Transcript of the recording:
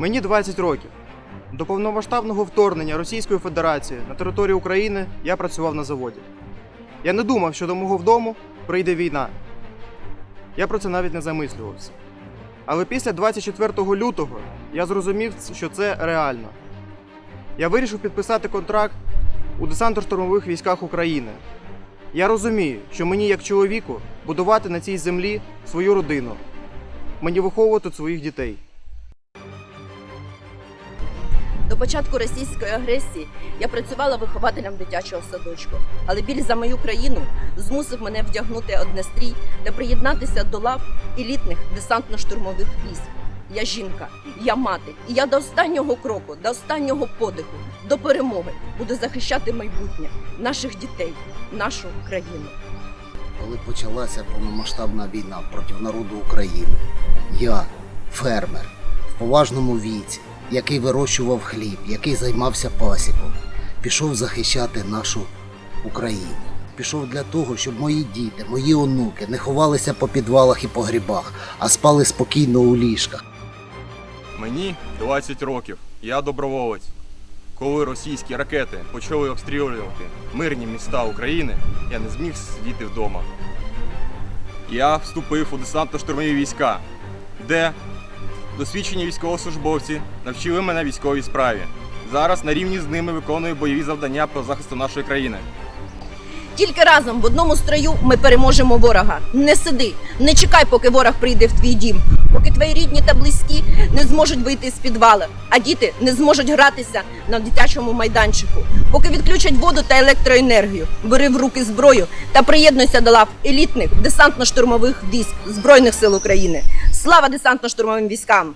Мені 20 років. До повномасштабного вторгнення Російської Федерації на територію України я працював на заводі. Я не думав, що до мого вдому прийде війна. Я про це навіть не замислювався. Але після 24 лютого я зрозумів, що це реально. Я вирішив підписати контракт у десантно-штурмових військах України. Я розумію, що мені, як чоловіку, будувати на цій землі свою родину, мені виховувати своїх дітей. До початку російської агресії я працювала вихователем дитячого садочку, але біль за мою країну змусив мене вдягнути однострій та приєднатися до лав елітних десантно-штурмових військ. Я жінка, я мати, і я до останнього кроку, до останнього подиху, до перемоги буду захищати майбутнє наших дітей, нашу країну. коли почалася повномасштабна війна проти народу України. Я, фермер, в поважному віці, який вирощував хліб, який займався пасіком, пішов захищати нашу Україну. Пішов для того, щоб мої діти, мої онуки не ховалися по підвалах і погрібах, а спали спокійно у ліжках. Мені 20 років. Я доброволець. Коли російські ракети почали обстрілювати мирні міста України, я не зміг сидіти вдома. Я вступив у десантно-штурмові війська, де досвідчені військовослужбовці навчили мене військовій справі. Зараз на рівні з ними виконую бойові завдання по захисту нашої країни. Тільки разом в одному строю ми переможемо ворога. Не сиди, не чекай, поки ворог прийде в твій дім, поки твої рідні та зможуть вийти з підвалу, а діти не зможуть гратися на дитячому майданчику, поки відключать воду та електроенергію. Бери в руки зброю та приєднуйся до лав елітних десантно-штурмових військ Збройних сил України. Слава десантно-штурмовим військам!